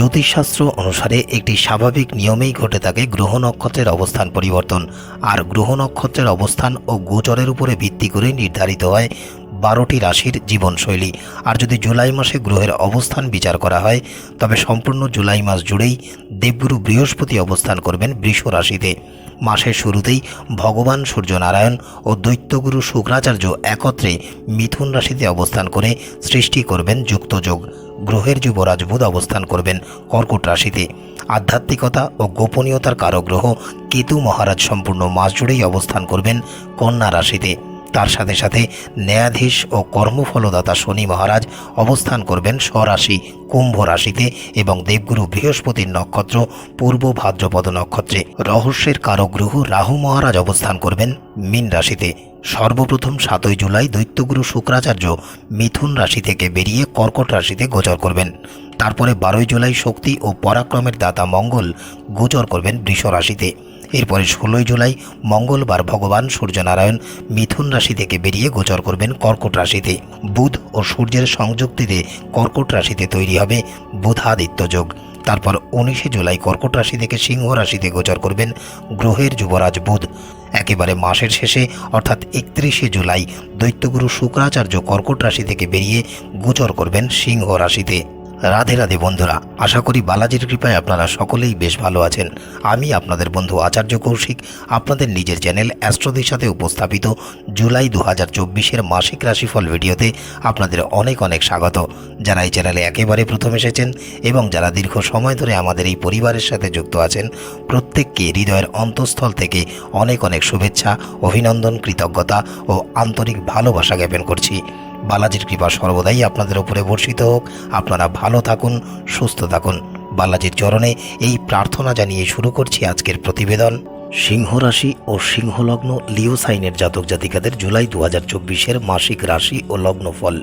জ্যোতিষশাস্ত্র অনুসারে একটি স্বাভাবিক নিয়মেই ঘটে থাকে গ্রহ নক্ষত্রের অবস্থান পরিবর্তন। আর গ্রহ নক্ষত্রের অবস্থান ও গোচরের উপরে ভিত্তি করে নির্ধারিত হয় বারোটি রাশির জীবনশৈলী। আর যদি জুলাই মাসে গ্রহের অবস্থান বিচার করা হয়, তবে সম্পূর্ণ জুলাই মাস জুড়েই দেবগুরু বৃহস্পতি অবস্থান করবেন বৃষ রাশিতে। মাসের শুরুতেই ভগবান সূর্যনারায়ণ ও দৈত্যগুরু শুক্রাচার্য একত্রে মিথুন রাশিতে অবস্থান করে সৃষ্টি করবেন যুক্তযোগ গ্রহের যুবরাজ বুধ অবস্থান করবেন কর্কট রাশিতে। আধ্যাত্মিকতা ও গোপনীয়তার কারক গ্রহ কেতু মহারাজ সম্পূর্ণ মাস জুড়েই অবস্থান করবেন কন্যা রাশিতে। তার সাথে সাথে ন্যায়াধীশ ও কর্মফলদাতা শনি মহারাজ অবস্থান করবেন স্বরাশি কুম্ভ রাশিতে এবং দেবগুরু বৃহস্পতির নক্ষত্র পূর্ব ভাদ্রপদ নক্ষত্রে। রহস্যের কারক গ্রহ রাহু মহারাজ অবস্থান করবেন মীন রাশিতে। সর্বপ্রথম সাতই জুলাই দৈত্যগুরু শুক্রাচার্য মিথুন রাশি থেকে বেরিয়ে কর্কট রাশিতে গোচর করবেন। তারপরে বারোই জুলাই শক্তি ও পরাক্রমের দাতা মঙ্গল গোচর করবেন বৃষ রাশিতে। এরপরে ষোলোই জুলাই মঙ্গলবার ভগবান সূর্যনারায়ণ মিথুন রাশি থেকে বেরিয়ে গোচর করবেন কর্কট রাশিতে। বুধ ও সূর্যের সংযুক্তিতে কর্কট রাশিতে তৈরি হবে বুধাদিত্য যোগ। তারপর উনিশে জুলাই কর্কট রাশি থেকে সিংহ রাশিতে গোচর করবেন গ্রহের যুবরাজ বুধ। একেবারে মাসের শেষে, অর্থাৎ একত্রিশে জুলাই, দৈত্যগুরু শুক্রাচার্য কর্কট রাশি থেকে বেরিয়ে গোচর করবেন সিংহ রাশিতে। রাধে রাধে বন্ধুরা, আশা করি বালাজির কৃপায় আপনারা সকলেই বেশ ভালো আছেন। আমি আপনাদের বন্ধু আচার্য কৌশিক, আপনাদের নিজের চ্যানেল অ্যাস্ট্রোদের সাথে উপস্থাপিত জুলাই দু হাজার চব্বিশের মাসিক রাশিফল ভিডিওতে আপনাদের অনেক অনেক স্বাগত। যারা এই চ্যানেলে একেবারে প্রথম এসেছেন এবং যারা দীর্ঘ সময় ধরে আমাদের এই পরিবারের সাথে যুক্ত আছেন, প্রত্যেককে হৃদয়ের অন্তঃস্থল থেকে অনেক অনেক শুভেচ্ছা, অভিনন্দন, কৃতজ্ঞতা ও আন্তরিক ভালোবাসা জ্ঞাপন করছি। বালাজির কৃপা সর্বদাই আপনাদের উপরে বর্ষিত হোক। আপনারা ভালো থাকুন, সুস্থ থাকুন। বালাজির চরণে এই প্রার্থনা জানিয়ে শুরু করছি আজকের প্রতিবেদন। সিংহ রাশি ও সিংহলগ্ন লিওসাইনের জাতক জাতিকাদের জুলাই দু হাজার চব্বিশের মাসিক রাশি ও লগ্ন ফল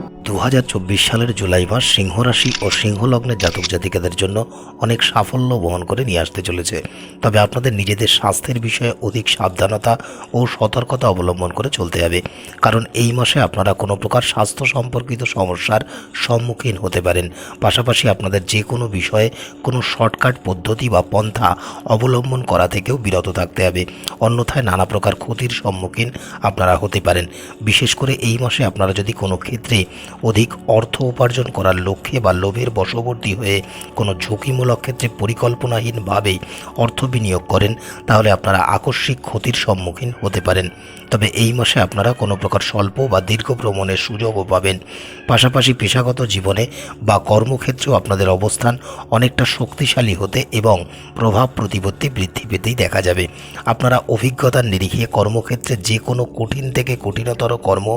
দু হাজার চব্বিশ সালের জুলাই মাস সিংহ রাশি ও সিংহ লগ্নের জাতক জাতিকাদের জন্য অনেক সাফল্য বহন করে নিয়ে আসতে চলেছে। তবে আপনাদের নিজেদের স্বাস্থ্যের বিষয়ে অধিক সাবধানতা ও সতর্কতা অবলম্বন করে চলতে হবে। কারণ এই মাসে আপনারা কোনো প্রকার স্বাস্থ্য সম্পর্কিত সমস্যার সম্মুখীন হতে পারেন। পাশাপাশি আপনাদের যে কোনো বিষয়ে কোনো শর্টকাট পদ্ধতি বা পন্থা অবলম্বন করা থেকেও বিরত থাকতে হবে। অন্যথায় নানা প্রকার ক্ষতির সম্মুখীন আপনারা হতে পারেন। বিশেষ করে এই মাসে আপনারা যদি কোনো ক্ষেত্রে অধিক অর্থ উপার্জন করার লক্ষ্যে বা লোভের বশবর্তী হয়ে কোনো ঝুঁকিমূলক ক্ষেত্রে পরিকল্পনাহীনভাবে অর্থ বিনিয়োগ করেন, তাহলে আপনারা আকস্মিক ক্ষতির সম্মুখীন হতে পারেন। তবে এই মাসে আপনারা কোনো প্রকার স্বল্প বা দীর্ঘ ভ্রমণের সুযোগও পাবেন। পাশাপাশি পেশাগত জীবনে বা কর্মক্ষেত্রেও আপনাদের অবস্থান অনেকটা শক্তিশালী হতে এবং প্রভাব প্রতিপত্তি বৃদ্ধি পেতেই দেখা যাবে। আপনারা অভিজ্ঞতার নিরিখে কর্মক্ষেত্রে যে কোনো কঠিন থেকে কঠিনতর কর্ম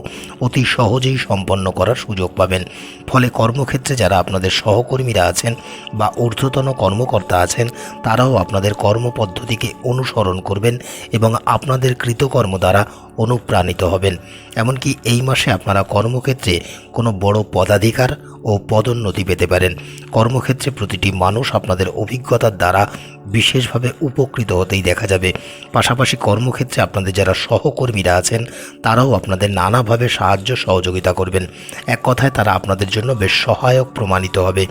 অতি সহজেই সম্পন্ন করার সুযোগ পাবেন। ফলে কর্মক্ষেত্রে যারা আপনাদের সহকর্মীরা আছেন বা ঊর্ধ্বতন কর্মকর্তা আছেন, তারাও আপনাদের কর্মপদ্ধতিকে অনুসরণ করবেন এবং আপনাদের কৃতকর্ম দ্বারা অনুপ্রাণিত হবেন। এমনকি এই মাসে আপনারা কর্মক্ষেত্রে কোনো বড় পদাধিকার ও পদোন্নতি পেতে পারেন। কর্মক্ষেত্রে প্রতিটি মানুষ আপনাদের অভিজ্ঞতার দ্বারা বিশেষভাবে উপকৃত হতেই দেখা যাবে। পাশাপাশি কর্মক্ষেত্রে আপনাদের যারা সহকর্মীরা আছেন, তারাও আপনাদের নানাভাবে সাহায্য সহযোগিতা করবেন। এক কথায় তারা আপনাদের জন্য বেশ সহায়ক প্রমাণিত হবে।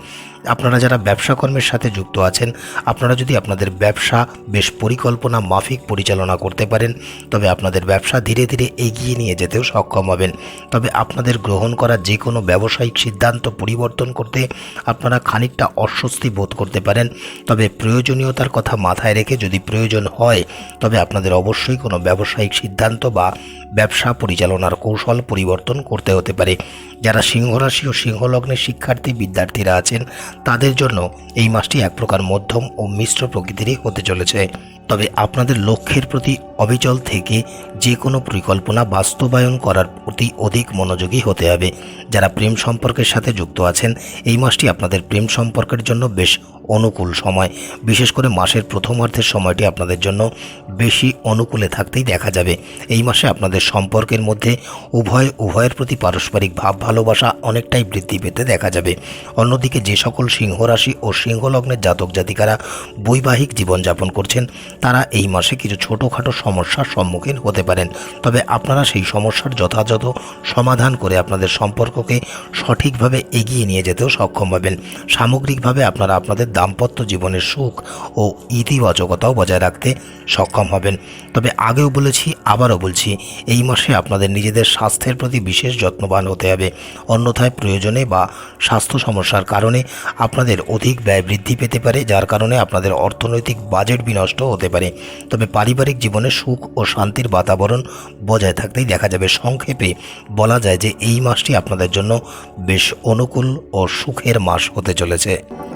আপনারা যারা ব্যবসা কর্মের সাথে যুক্ত আছেন, আপনারা যদি আপনাদের ব্যবসা বেশ পরিকল্পনা মাফিক পরিচালনা করতে পারেন, তবে আপনাদের ব্যবসা ধীরে ধীরে এগিয়ে নিয়ে যেতেও সক্ষম হবেন। তবে আপনাদের গ্রহণ করা যে কোনো ব্যবসায়িক সিদ্ধান্ত পরিবর্তন করতে আপনারা খানিকটা অস্বস্তি বোধ করতে পারেন। তবে প্রয়োজনীয়তার কথা মাথায় রেখে যদি প্রয়োজন হয়, তবে আপনাদের অবশ্যই কোনো ব্যবসায়িক সিদ্ধান্ত বা ব্যবসা পরিচালনার কৌশল পরিবর্তন করতে হতে পারে। যারা সিংহরাশি ও সিংহলগ্নের শিক্ষার্থী, বিদ্যার্থীরা আছেন তাদের জন্য এই মাসটি এক প্রকার মধ্যম ও মিশ্র প্রকৃতিরই হতে চলেছে। তবে আপনাদের লক্ষ্যের প্রতি অবিচল থেকে যে কোনো পরিকল্পনা বাস্তবায়ন করার প্রতি অধিক মনোযোগী হতে হবে। যারা প্রেম সম্পর্কের সাথে যুক্ত আছেন, এই মাসটি আপনাদের প্রেম সম্পর্কের জন্য বেশ অনুকূল সময়। বিশেষ করে মাসের প্রথমার্ধের সময়টি আপনাদের জন্য বেশি অনুকূলে থাকতেই দেখা যাবে। এই মাসে আপনাদের সম্পর্কের মধ্যে উভয়, উভয়ের প্রতি পারস্পরিক ভাব, ভালোবাসা অনেকটাই বৃদ্ধি পেতে দেখা যাবে। অন্যদিকে যে সকল সিংহ রাশি ও সিংহলগ্নের জাতক জাতিকারা বৈবাহিক জীবনযাপন করছেন। তারা এই মাসে কিছু ছোটোখাটো সমস্যার সম্মুখীন হতে পারেন। তবে আপনারা সেই সমস্যার যথাযথ সমাধান করে আপনাদের সম্পর্ককে সঠিকভাবে এগিয়ে নিয়ে যেতেও সক্ষম হবেন। সামগ্রিকভাবে আপনারা আপনাদের দাম্পত্য জীবনের সুখ ও ইতিবাচকতাও বজায় রাখতে সক্ষম হবেন। তবে আগেও বলেছি, আবারও বলছি, এই মাসে আপনাদের নিজেদের স্বাস্থ্যের প্রতি বিশেষ যত্নবান হতে হবে। অন্যথায় প্রয়োজনে বা স্বাস্থ্য সমস্যার কারণে আপনাদের অধিক ব্যয় বৃদ্ধি পেতে পারে, যার কারণে আপনাদের অর্থনৈতিক বাজেট বিনষ্ট হতে পারে। তবে পারিবারিক জীবনে সুখ ও শান্তির বাতাবরণ বজায় থাকতেই দেখা যাবে, সংক্ষেপে বলা যায় যে এই মাসটি আপনাদের জন্য বেশ অনুকূল ও সুখের মাস হতে চলেছে।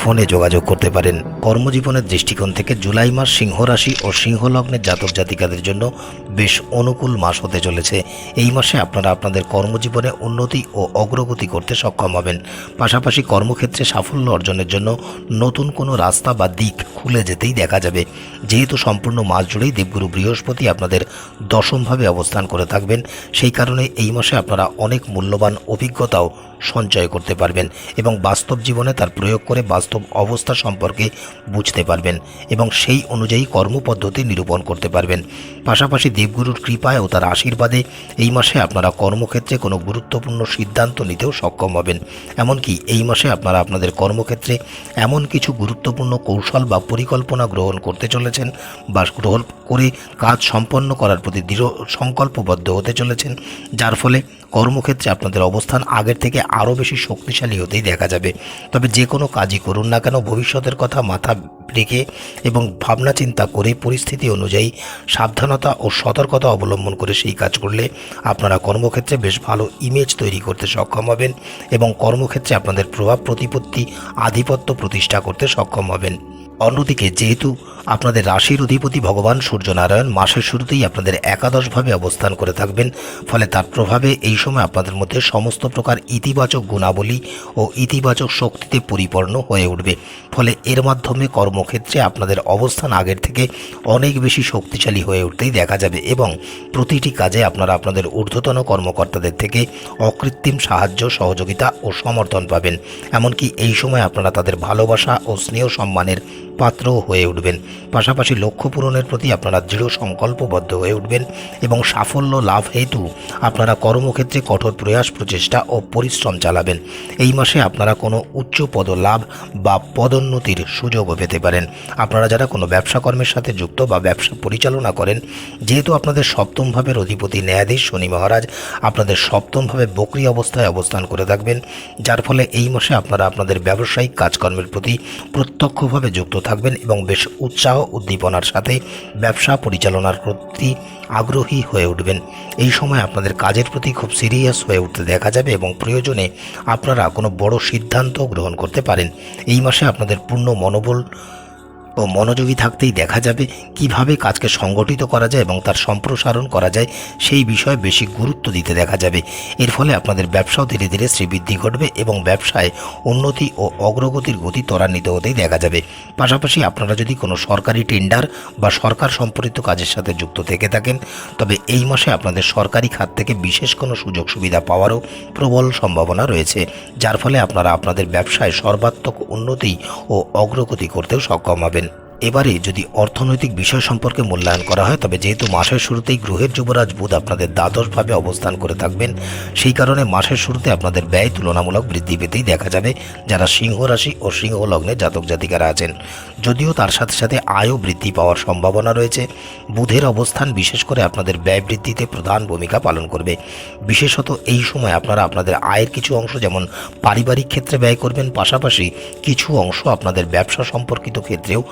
ফোনে যোগাযোগ করতে পারেন। কর্মজীবনের দৃষ্টিকোণ থেকে জুলাই মাস সিংহ রাশি ও সিংহ লগ্নের জাতক জাতিকাদের জন্য বেশ অনুকূল মাস হতে চলেছে। এই মাসে আপনারা আপনাদের কর্মজীবনে উন্নতি ও অগ্রগতি করতে সক্ষম হবেন। পাশাপাশি কর্মক্ষেত্রে সাফল্য অর্জনের জন্য নতুন কোনো রাস্তা বা দিক খুলে যেতেই দেখা যাবে। যেহেতু সম্পূর্ণ মাস জুড়েই দেবগুরু বৃহস্পতি আপনাদের দশমভাবে অবস্থান করে থাকবেন, সেই কারণে এই মাসে আপনারা অনেক মূল্যবান অভিজ্ঞতাও সঞ্চয় করতে পারবেন এবং বাস্তব জীবনে তার প্রয়োগ করে বাস্তব অবস্থা সম্পর্কে বুঝতে পারবেন এবং সেই অনুযায়ী কর্মপদ্ধতি নিরূপণ করতে পারবেন। পাশাপাশি দেবগুরুর কৃপায় ও তার আশীর্বাদে এই মাসে আপনারা কর্মক্ষেত্রে কোনো গুরুত্বপূর্ণ সিদ্ধান্ত নিতেও সক্ষম হবেন। এমনকি এই মাসে আপনারা আপনাদের কর্মক্ষেত্রে এমন কিছু গুরুত্বপূর্ণ কৌশল বা পরিকল্পনা গ্রহণ করতে চলেছেন বা গ্রহণ করে কাজ সম্পন্ন করার প্রতি দৃঢ় সংকল্পবদ্ধ হতে চলেছেন, যার ফলে কর্মক্ষেত্রে আপনাদের অবস্থান আগের থেকে আরও বেশি শক্তিশালী হতেই দেখা যাবে। তবে যে কোনো কাজই করুন না কেন ভবিষ্যতের কথা মাথা রেখে এবং ভাবনা চিন্তা করে পরিস্থিতি অনুযায়ী সাবধানতা ও সতর্কতা অবলম্বন করে সেই কাজ করলে আপনারা কর্মক্ষেত্রে বেশ ভালো ইমেজ তৈরি করতে সক্ষম হবেন এবং কর্মক্ষেত্রে আপনাদের প্রভাব প্রতিপত্তি আধিপত্য প্রতিষ্ঠা করতে সক্ষম হবেন। অন্যদিকে যেহেতু আপনাদের রাশির অধিপতি ভগবান সূর্যনারায়ণ মাসের শুরুতেই আপনাদের একাদশভাবে অবস্থান করে থাকবেন, ফলে তার প্রভাবে এই সময় আপনাদের মধ্যে সমস্ত প্রকার ইতিবাচক গুণাবলী ও ইতিবাচক শক্তিতে পরিপূর্ণ হয়ে উঠবে। ফলে এর মাধ্যমে কর্মক্ষেত্রে আপনাদের অবস্থান আগের থেকে অনেক বেশি শক্তিশালী হয়ে উঠতেই দেখা যাবে এবং প্রতিটি কাজে আপনারা আপনাদের ঊর্ধ্বতন কর্মকর্তাদের থেকে অকৃত্রিম সাহায্য, সহযোগিতা ও সমর্থন পাবেন। এমনকি এই সময় আপনারা তাদের ভালোবাসা ও স্নেহ সম্মানের পাত্রও হয়ে উঠবেন। পাশাপাশি লক্ষ্য পূরণের প্রতি আপনারা দৃঢ় সংকল্পবদ্ধ হয়ে উঠবেন এবং সাফল্য লাভ হেতু আপনারা কর্মক্ষেত্রে কঠোর প্রয়াস, প্রচেষ্টা ও পরিশ্রম চালাবেন। এই মাসে আপনারা কোনো উচ্চ পদ লাভ বা পদোন্নতির সুযোগও পেতে পারেন। আপনারা যারা কোনো ব্যবসা কর্মের সাথে যুক্ত বা ব্যবসা পরিচালনা করেন, যেহেতু আপনাদের সপ্তম ভাবের অধিপতি ন্যায়াধীশ শনি মহারাজ আপনাদের সপ্তমভাবে বকরি অবস্থায় অবস্থান করে থাকবেন, যার ফলে এই মাসে আপনারা আপনাদের ব্যবসায়িক কাজকর্মের প্রতি প্রত্যক্ষভাবে যুক্ত থাকবেন এবং বেশ উৎসাহ উদ্দীপনার সাথে ব্যবসা পরিচালনার প্রতি আগ্রহী হয়ে উঠবেন। এই সময় আপনাদের কাজের প্রতি খুব সিরিয়াস হয়ে উঠতে দেখা যাবে এবং প্রয়োজনে আপনারা কোনো বড় সিদ্ধান্ত গ্রহণ করতে পারেন। এই মাসে আপনাদের পূর্ণ মনোবল ও মনোযোগী থাকতেই দেখা যাবে কীভাবে কাজকে সংগঠিত করা যায় এবং তার সম্প্রসারণ করা যায়, সেই বিষয়ে বেশি গুরুত্ব দিতে দেখা যাবে। এর ফলে আপনাদের ব্যবসাও ধীরে ধীরে শ্রীবৃদ্ধি ঘটবে এবং ব্যবসায় উন্নতি ও অগ্রগতির গতি ত্বরান্বিত হতেই দেখা যাবে। পাশাপাশি আপনারা যদি কোনো সরকারি টেন্ডার বা সরকার সম্পর্কিত কাজের সাথে যুক্ত থেকে থাকেন, তবে এই মাসে আপনাদের সরকারি খাত থেকে বিশেষ কোনো সুযোগ সুবিধা পাওয়ারও প্রবল সম্ভাবনা রয়েছে, যার ফলে আপনারা আপনাদের ব্যবসায় সর্বাত্মক উন্নতি ও অগ্রগতি করতেও সক্ষম হবেন। এবারে যদি অর্থনৈতিক বিষয় সম্পর্কে মূল্যায়ন করা হয়, তবে যেহেতু মাসের শুরুতেই গ্রহের যুবরাজ বুধ আপনাদের দ্বাদশভাবে অবস্থান করে থাকবেন, সেই কারণে মাসের শুরুতে আপনাদের ব্যয় তুলনামূলক বৃদ্ধি পেতেই দেখা যাবে যারা সিংহ রাশি ও সিংহ লগ্নে জাতক জাতিকারা আছেন। যদিও তার সাথে সাথে আয়ও বৃদ্ধি পাওয়ার সম্ভাবনা রয়েছে। বুধের অবস্থান বিশেষ করে আপনাদের ব্যয় বৃদ্ধিতে প্রধান ভূমিকা পালন করবে। বিশেষত এই সময় আপনারা আপনাদের আয়ের কিছু অংশ, যেমন পারিবারিক ক্ষেত্রে ব্যয় করবেন, পাশাপাশি কিছু অংশ আপনাদের ব্যবসা সম্পর্কিত ক্ষেত্রেও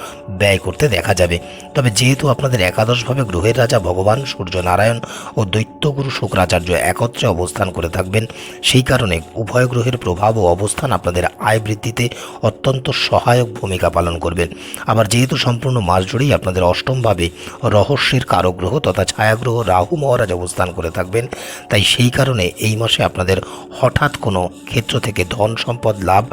ব্যয় করতে দেখা যাবে। তবে যেহেতু আপনাদের একাদশভাবে গ্রহের রাজা ভগবান সূর্য নারায়ণ ও দৈত্যগুরু শুক্রাচার্য একত্রে অবস্থান করে থাকবেন, সেই কারণে উভয় গ্রহের প্রভাব ও অবস্থান আপনাদের আয় বৃদ্ধিতে অত্যন্ত সহায়ক ভূমিকা পালন করবেন আবার যেহেতু সম্পূর্ণ মাস জুড়েই আপনাদের অষ্টমভাবে রহস্যের কারক গ্রহ তথা ছায়াগ্রহ রাহু মহারাজ অবস্থান করে থাকবেন, তাই সেই কারণে এই মাসে আপনাদের হঠাৎ কোনো ক্ষেত্র থেকে ধন সম্পদ লাভ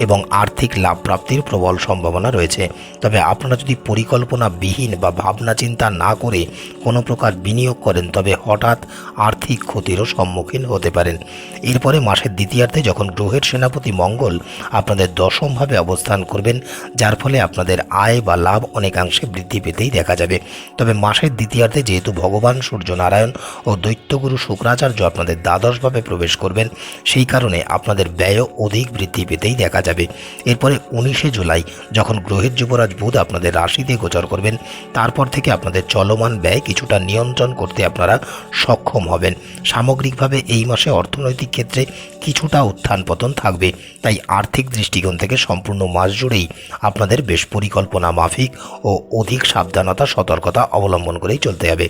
এবং আর্থিক লাভ প্রাপ্তির প্রবল সম্ভাবনা রয়েছে। তবে আপনারা যদি পরিকল্পনাবিহীন বা ভাবনা চিন্তা না করে কোনো প্রকার বিনিয়োগ করেন, তবে হঠাৎ আর্থিক ক্ষতিরও সম্মুখীন হতে পারেন। এরপরে মাসের দ্বিতীয়ার্ধে যখন গ্রহের সেনাপতি মঙ্গল আপনাদের দশমভাবে অবস্থান করবেন, যার ফলে আপনাদের আয় বা লাভ অনেকাংশে বৃদ্ধি পেতেই দেখা যাবে। তবে মাসের দ্বিতীয়ার্ধে যেহেতু ভগবান সূর্য নারায়ণ ও দৈত্যগুরু শুক্রাচার্য আপনাদের দ্বাদশভাবে প্রবেশ করবেন, সেই কারণে আপনাদের ব্যয়ও অধিক বৃদ্ধি পেতেই দেখা যাবে। এরপরে উনিশে জুলাই যখন গ্রহের যুবরাজ বুধ আপনাদের রাশিতে গোচর করবেন, তারপর থেকে আপনাদের চলমান ব্যয় কিছুটা নিয়ন্ত্রণ করতে আপনারা সক্ষম হবেন। সামগ্রিকভাবে এই মাসে অর্থনৈতিক ক্ষেত্রে কিছুটা উত্থান পতন থাকবে, তাই আর্থিক দৃষ্টিকোণ থেকে সম্পূর্ণ মাস জুড়েই আপনাদের বেশ পরিকল্পনা মাফিক ও অধিক সাবধানতা, সতর্কতা অবলম্বন করেই চলতে হবে।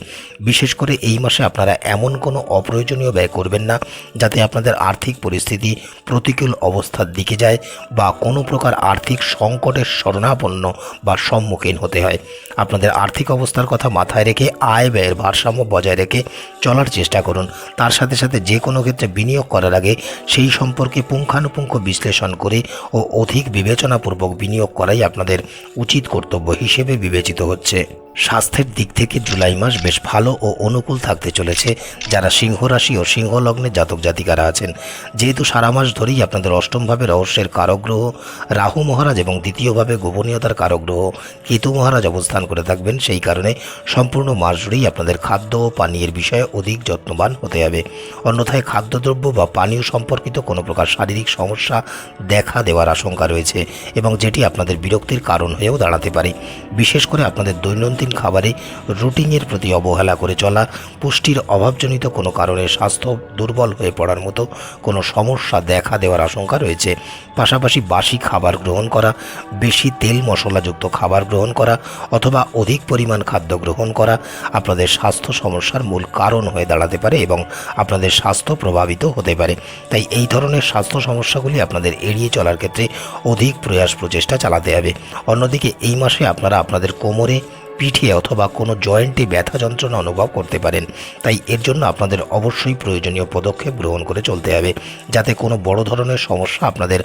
বিশেষ করে এই মাসে আপনারা এমন কোনো অপ্রয়োজনীয় ব্যয় করবেন না, যাতে আপনাদের আর্থিক পরিস্থিতি প্রতিকূল অবস্থার দিকে যায় বা কোনো প্রকার আর্থিক সংকটের শরণাপন্ন বা সম্মুখীন হতে হয়। আপনাদের আর্থিক অবস্থার কথা মাথায় রেখে আয় ব্যয়ের ভারসাম্য বজায় রেখে চলার চেষ্টা করুন। তার সাথে সাথে যে কোনো ক্ষেত্রে বিনিয়োগ করার আগে সেই সম্পর্কে পুঙ্খানুপুঙ্খ বিশ্লেষণ করে ও অধিক বিবেচনাপূর্বক বিনিয়োগ করাই আপনাদের উচিত কর্তব্য হিসেবে বিবেচিত হচ্ছে। স্বাস্থ্যের দিক থেকে জুলাই মাস বেশ ভালো ও অনুকূল থাকতে চলেছে। যারা সিংহ রাশি ও সিংহ লগ্নে জাতক জাতিকারা আছেন, যেহেতু সারা মাস ধরেই আপনাদের অষ্টমভাবে রহস্যের কারক গ্রহ রাহু মহারাজ এবং দ্বিতীয়ভাবে গোপনীয়তার কারক গ্রহ কেতু মহারাজ অবস্থান করে থাকবেন। সেই কারণে সম্পূর্ণ মাস জুড়েই আপনাদের খাদ্য ও পানীয়ের বিষয়ে অধিক যত্নবান হতে হবে। অন্যথায় খাদ্যদ্রব্য বা পানীয় সম্পর্কিত কোনো প্রকার শারীরিক সমস্যা দেখা দেওয়ার আশঙ্কা রয়েছে এবং যেটি আপনাদের বিরক্তির কারণ হয়েও দাঁড়াতে পারে। বিশেষ করে আপনাদের দৈনন্দিন খাবারে রুটিনের প্রতি অবহেলা করে চলা, পুষ্টির অভাবজনিত কোনো কারণে স্বাস্থ্য দুর্বল হয়ে পড়ার মতো কোনো সমস্যা দেখা দেওয়ার আশঙ্কা রয়েছে। পাশাপাশি বাসি খাবার গ্রহণ করা, বেশি তেল মশলাযুক্ত খাবার গ্রহণ করা অথবা অধিক পরিমাণ খাদ্য গ্রহণ করা আপনাদের স্বাস্থ্য সমস্যার মূল কারণ হয়ে দাঁড়াতে পারে এবং আপনাদের স্বাস্থ্য প্রভাবিত হতে পারে। তাই এই ধরনের স্বাস্থ্য সমস্যাগুলি আপনাদের এড়িয়ে চলার ক্ষেত্রে অধিক প্রয়াস প্রচেষ্টা চালাতে হবে। অন্যদিকে এই মাসে আপনারা আপনাদের কোমরে পিঠে অথবা কোনো জয়েন্টে ব্যথা যন্ত্রণা অনুভব করতে পারেন। তাই এর জন্য আপনাদের অবশ্যই প্রয়োজনীয় পদক্ষেপ গ্রহণ করে চলতে হবে, যাতে কোনো বড় ধরনের সমস্যা আপনাদের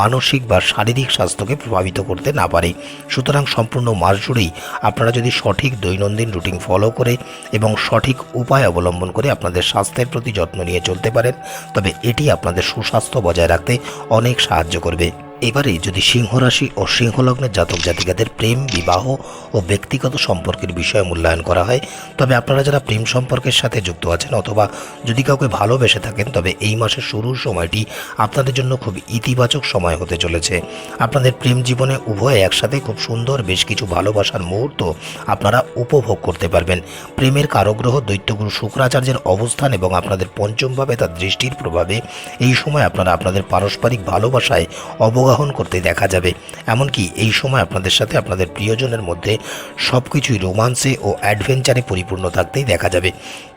মানসিক বা শারীরিক স্বাস্থ্যকে প্রভাবিত করতে না পারে। সুতরাং সম্পূর্ণ মাস জুড়েই আপনারা যদি সঠিক দৈনন্দিন রুটিন ফলো করে এবং সঠিক উপায় অবলম্বন করে আপনাদের স্বাস্থ্যের প্রতি যত্ন নিয়ে চলতে পারেন, তবে এটি আপনাদের সুস্বাস্থ্য বজায় রাখতে অনেক সাহায্য করবে। এবারে যদি সিংহ রাশি ও সিংহ লগ্নের জাতক জাতিকাদের প্রেম, বিবাহ ও ব্যক্তিগত সম্পর্কের বিষয়ে মূল্যায়ন করা হয়, তবে আপনারা যারা প্রেম সম্পর্কের সাথে যুক্ত আছেন অথবা যদি কাউকে ভালোবেসে থাকেন, তবে এই মাসের শুরুর সময়টি আপনাদের জন্য খুব ইতিবাচক সময় হতে চলেছে। আপনাদের প্রেম জীবনে উভয়ে একসাথে খুব সুন্দর বেশ কিছু ভালোবাসার মুহূর্ত আপনারা উপভোগ করতে পারবেন। প্রেমের কারগ্রহ, দৈত্যগুরু শুক্রাচার্যের অবস্থান এবং আপনাদের পঞ্চমভাবে তার দৃষ্টির প্রভাবে এই সময় আপনারা আপনাদের পারস্পরিক ভালোবাসায় অবগাহন আবাহন করতে দেখা যাবে। এমনকি এই সময় আপনাদের সাথে আপনাদের প্রিয়জনের মধ্যে সব কিছুই রোমান্সে ও অ্যাডভেঞ্চারে পরিপূর্ণ থাকতেই দেখা যাবে।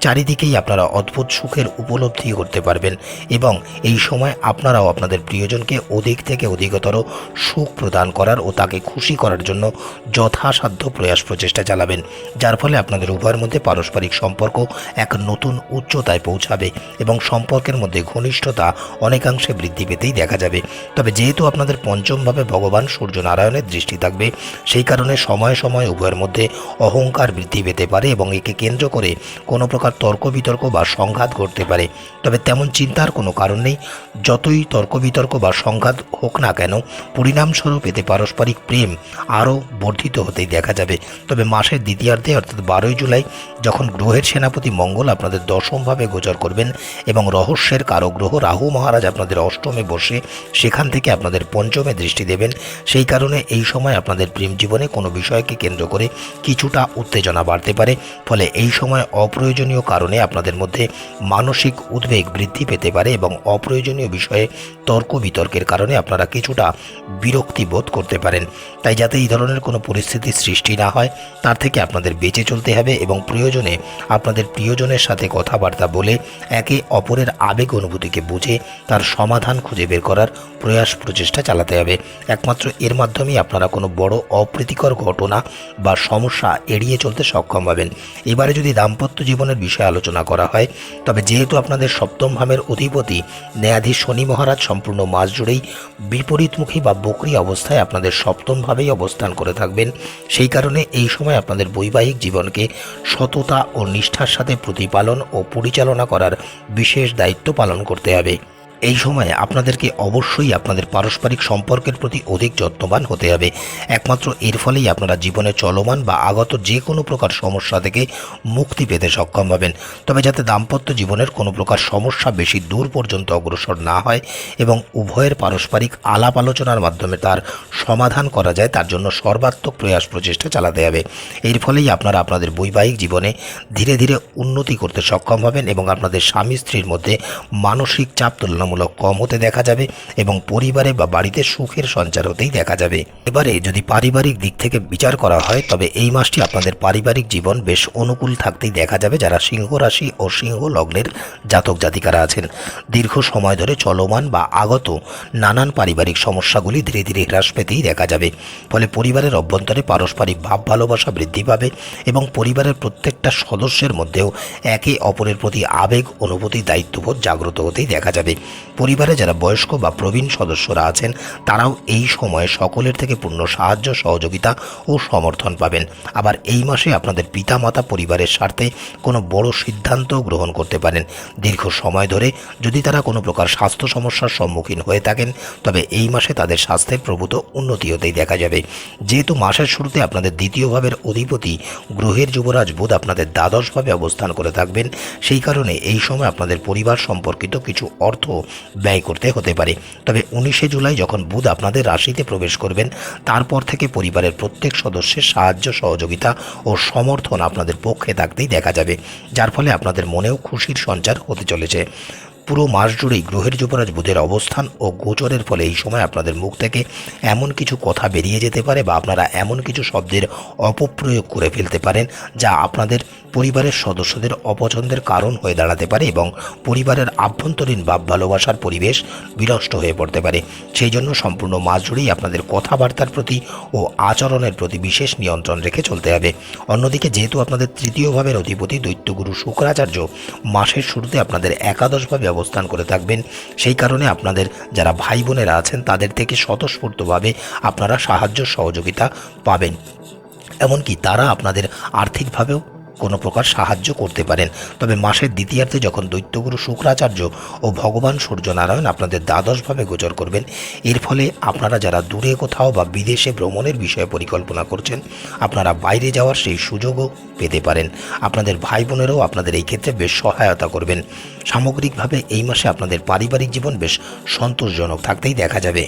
চারিদিকেই আপনারা অদ্ভুত সুখের উপলব্ধি করতে পারবেন এবং এই সময় আপনারাও আপনাদের প্রিয়জনকে অধিক থেকে অধিকতর সুখ প্রদান করার ও তাকে খুশি করার জন্য যথাসাধ্য প্রয়াস প্রচেষ্টা চালাবেন, যার ফলে আপনাদের উভয়ের মধ্যে পারস্পরিক সম্পর্ক এক নতুন উচ্চতায় পৌঁছাবে এবং সম্পর্কের মধ্যে ঘনিষ্ঠতা অনেকাংশে বৃদ্ধি পেতেই দেখা যাবে। তবে যেহেতু আপনাদের পঞ্চমভাবে ভগবান সূর্যনারায়ণের দৃষ্টি থাকবে। সেই কারণে সময়ে সময়ে উভয়ের মধ্যে অহংকার বৃদ্ধি পেতে পারে এবং একে কেন্দ্র করে কোনো প্রকার তর্ক বিতর্ক বা সংঘাত ঘটতে পারে। তবে তেমন চিন্তার কোনো কারণ নেই। যতই তর্ক বিতর্ক বা সংঘাত হোক না কেন, পরিণামস্বরূপ এতে পারস্পরিক প্রেম আরও বর্ধিত হতেই দেখা যাবে। তবে মাসের দ্বিতীয়ার্ধে, অর্থাৎ বারোই জুলাই, যখন গ্রহের সেনাপতি মঙ্গল আপনাদের দশমভাবে গোচর করবেন এবং রহস্যের কারও গ্রহ রাহু মহারাজ আপনাদের অষ্টমে বসে সেখান থেকে আপনাদের পঞ্চমে দৃষ্টি দেবেন। সেই কারণে এই সময় আপনাদের প্রেম জীবনে কোনো বিষয়কে কেন্দ্র করে কিছুটা উত্তেজনা বাড়তে পারে। ফলে এই সময় অপ্রয়োজনীয় কারণে আপনাদের মধ্যে মানসিক উদ্বেগ বৃদ্ধি পেতে পারে এবং অপ্রয়োজনীয় বিষয়ে তর্ক বিতর্কের কারণে আপনারা কিছুটা বিরক্তি বোধ করতে পারেন। তাই যাতে এই ধরনের কোনো পরিস্থিতি সৃষ্টি না হয়, তার থেকে আপনাদের বেঁচে চলতে হবে এবং প্রয়োজনে আপনাদের প্রিয়জনের সাথে কথাবার্তা বলে একে অপরের আবেগ অনুভূতিকে বুঝে তার সমাধান খুঁজে বের করার প্রয়াস প্রচেষ্টা চালাতে হবে। একমাত্র এর মাধ্যমেই আপনারা কোনো বড় অপ্রীতিকর ঘটনা বা সমস্যা এড়িয়ে চলতে সক্ষম হবেন। এবারে যদি দাম্পত্য জীবনের বিষয়ে আলোচনা করা হয়, তবে যেহেতু আপনাদের সপ্তম ভামের অধিপতি ন্যায়াধীশ শনি মহারাজ সম্পূর্ণ মাস জুড়েই বিপরীতমুখী বা বকরি অবস্থায় আপনাদের সপ্তম ভাবেই অবস্থান করে থাকবেন, সেই কারণে এই সময় আপনাদের বৈবাহিক জীবনকে সততা ও নিষ্ঠার সাথে প্রতিপালন ও পরিচালনা করার বিশেষ দায়িত্ব পালন করতে হবে। এই সময়ে আপনাদেরকে অবশ্যই আপনাদের পারস্পরিক সম্পর্কের প্রতি অধিক যত্নবান হতে হবে। একমাত্র এর ফলেই আপনারা জীবনে চলমান বা আগত যে কোনো প্রকার সমস্যা থেকে মুক্তি পেতে সক্ষম হবেন। তবে যাতে দাম্পত্য জীবনের কোনো প্রকার সমস্যা বেশি দূর পর্যন্ত অগ্রসর না হয় এবং উভয়ের পারস্পরিক আলাপ আলোচনার মাধ্যমে তার সমাধান করা যায়, তার জন্য সর্বাত্মক প্রয়াস প্রচেষ্টা চালাতে হবে। এর ফলেই আপনারা আপনাদের বৈবাহিক জীবনে ধীরে ধীরে উন্নতি করতে সক্ষম হবেন এবং আপনাদের স্বামী স্ত্রীর মধ্যে মানসিক চাপ তুলনামূলক কম হতে দেখা যাবে এবং পরিবারে বা বাড়িতে সুখের সঞ্চার হতেই দেখা যাবে। এবারে যদি পারিবারিক দিক থেকে বিচার করা হয়, তবে এই মাসটি আপনাদের পারিবারিক জীবন বেশ অনুকূল থাকতেই দেখা যাবে যারা সিংহ রাশি ও সিংহ লগ্নের জাতক জাতিকারা আছেন। দীর্ঘ সময় ধরে চলমান বা আগত নানান পারিবারিক সমস্যাগুলি ধীরে ধীরে হ্রাস পেতেই দেখা যাবে। ফলে পরিবারের অভ্যন্তরে পারস্পরিক ভাব ভালোবাসা বৃদ্ধি পাবে এবং পরিবারের প্রত্যেকটা সদস্যের মধ্যেও একে অপরের প্রতি আবেগ, অনুভূতি, দায়িত্ববোধ জাগ্রত হতেই দেখা যাবে। পরিবারে যারা বয়স্ক বা প্রবীণ সদস্যরা আছেন, তারাও এই সময়ে সকলের থেকে পূর্ণ সাহায্য, সহযোগিতা ও সমর্থন পাবেন। আবার এই মাসে আপনাদের পিতামাতা পরিবারের স্বার্থে কোনো বড় সিদ্ধান্ত গ্রহণ করতে পারেন। দীর্ঘ সময় ধরে যদি তারা কোনো প্রকার স্বাস্থ্য সমস্যার সম্মুখীন হয়ে থাকেন, তবে এই মাসে তাদের স্বাস্থ্যের প্রভূত উন্নতি হতেই দেখা যাবে। যেহেতু মাসের শুরুতে আপনাদের দ্বিতীয় ভাবের অধিপতি গ্রহের যুবরাজ বুধ আপনাদের দ্বাদশভাবে অবস্থান করে থাকবেন, সেই কারণে এই সময় আপনাদের পরিবার সম্পর্কিত কিছু অর্থ ব্যয় করতে হতে পারে। তবে উনিশে জুলাই যখন বুধ আপনাদের রাশিতে প্রবেশ করবেন, তারপর থেকে পরিবারের প্রত্যেক সদস্যের সাহায্য, সহযোগিতা ও সমর্থন আপনাদের পক্ষে থাকতেই দেখা যাবে, যার ফলে আপনাদের মনেও খুশির সঞ্চার হতে চলেছে। পুরো মাস জুড়েই গ্রহের যুবরাজ বুধের অবস্থান ও গোচরের ফলে এই সময় আপনাদের মুখ থেকে এমন কিছু কথা বেরিয়ে যেতে পারে বা আপনারা এমন কিছু শব্দের অপপ্রয়োগ করে ফেলতে পারেন যা আপনাদের পরিবারের সদস্যদের অপছন্দের কারণ হয়ে দাঁড়াতে পারে এবং পরিবারের আভ্যন্তরীণ ভাব ভালোবাসার পরিবেশ বিনষ্ট হয়ে পড়তে পারে। সেই জন্য সম্পূর্ণ মাস জুড়েই আপনাদের কথাবার্তার প্রতি ও আচরণের প্রতি বিশেষ নিয়ন্ত্রণ রেখে চলতে হবে। অন্যদিকে যেহেতু আপনাদের তৃতীয় ভাবের অধিপতি দৈত্যগুরু শুক্রাচার্য, মাসের শুরুতে আপনাদের একাদশভাবে অবস্থান করে থাকবেন। সেই কারণে আপনাদের যারা ভাই বোনেরা আছেন, তাদের থেকে স্বতঃস্ফূর্তভাবে আপনারা সাহায্য সহযোগিতা পাবেন। এমনকি তারা আপনাদের আর্থিকভাবেও কোনো প্রকার সাহায্য করতে পারেন। তবে মাসের দ্বিতীয়ার্ধে যখন দৈত্যগুরু শুক্রাচার্য ও ভগবান সূর্যনারায়ণ আপনাদের দ্বাদশভাবে গোচর করবেন, এর ফলে আপনারা যারা দূরে কোথাও বা বিদেশে ভ্রমণের বিষয়ে পরিকল্পনা করছেন, আপনারা বাইরে যাওয়ার সেই সুযোগও পেতে পারেন। আপনাদের ভাই বোনেরাও আপনাদের এই ক্ষেত্রে বেশ সহায়তা করবেন। সামগ্রিকভাবে এই মাসে আপনাদের পারিবারিক জীবন বেশ সন্তোষজনক থাকতেই দেখা যাবে।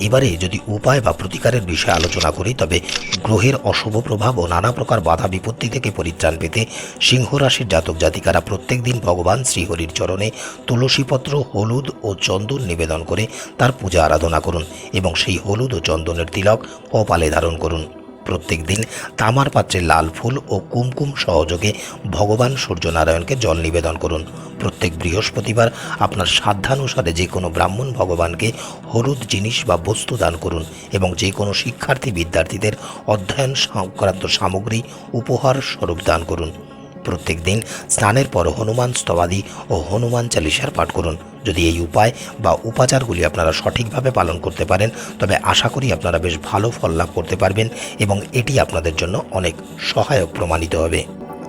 এবারে যদি উপায় বা প্রতিকারের বিষয়ে আলোচনা করি, তবে গ্রহের অশুভ প্রভাব ও নানা প্রকার বাধা বিপত্তি থেকে পরিত্রাণ পেতে সিংহ রাশির জাতক জাতিকারা প্রত্যেক দিন ভগবান শ্রীহরির চরণে তুলসীপত্র, হলুদ ও চন্দন নিবেদন করে তার পূজা আরাধনা করুন এবং সেই হলুদ ও চন্দনের তিলক কপালে ধারণ করুন। প্রত্যেক দিন তামার পাত্রে লাল ফুল ও কুমকুম সহযোগে ভগবান সূর্যনারায়ণকে জল নিবেদন করুন। প্রত্যেক বৃহস্পতিবার আপনার সাধ্যানুসারে যে কোনো ব্রাহ্মণ ভগবানকে হলুদ জিনিস বা বস্তু দান করুন এবং যে কোনো শিক্ষার্থী বিদ্যার্থীদের অধ্যয়ন সংক্রান্ত সামগ্রী উপহার স্বরূপ দান করুন। প্রত্যেক দিন স্নানের পর হনুমান স্তবাদি ও হনুমান চালিসার পাঠ করুন। যদি এই উপায় বা উপাচারগুলি আপনারা সঠিকভাবে পালন করতে পারেন, তবে আশা করি আপনারা বেশ ভালো ফল লাভ করতে পারবেন এবং এটি আপনাদের জন্য অনেক সহায়ক প্রমাণিত হবে।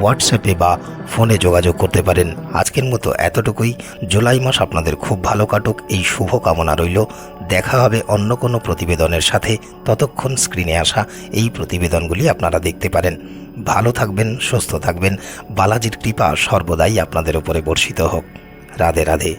হোয়াটসঅ্যাপে বা ফোনে যোগাযোগ করতে পারেন। আজকের মতো এতটুকুই। জুলাই মাস আপনাদের খুব ভালো কাটুক। এই শুভ কামনা রইল। দেখা হবে অন্য কোনো প্রতিবেদনের সাথে। ততক্ষণ স্ক্রিনে আসা এই প্রতিবেদনগুলি আপনারা দেখতে পারেন। ভালো থাকবেন, সুস্থ থাকবেন। বালাজির কৃপা সর্বদাই আপনাদের উপরে বর্ষিত হোক। রাধে রাধে।